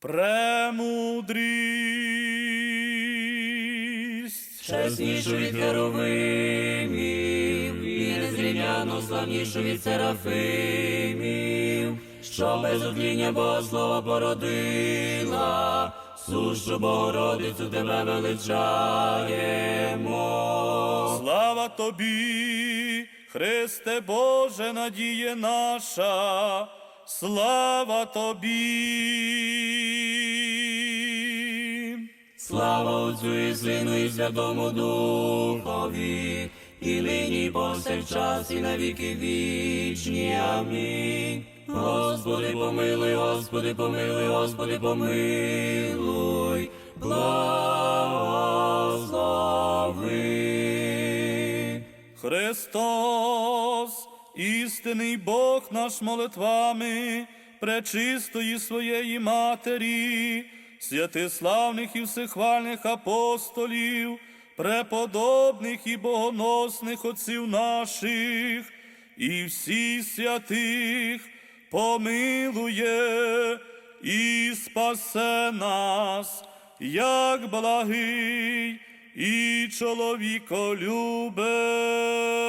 Премудрість. чеснішу від херовимів, і незрівняно славнішу від серафимів, що без отління Богослова породила, сушу Богородицю тебе величаємо. Слава тобі, Христе Боже, надіє наша, слава тобі. Слава Отцю і Сину і Святому Духові, і нині повсякчас, і на віки вічні. Амінь. Господи, помилуй, Господи, помилуй, Господи, помилуй, благослови. Христос, істинний Бог наш молитвами, пречистої своєї Матері, святиславних і всехвальних апостолів, преподобних і богоносних отців наших, і всіх святих помилує і спасе нас, як благий і чоловіколюбець.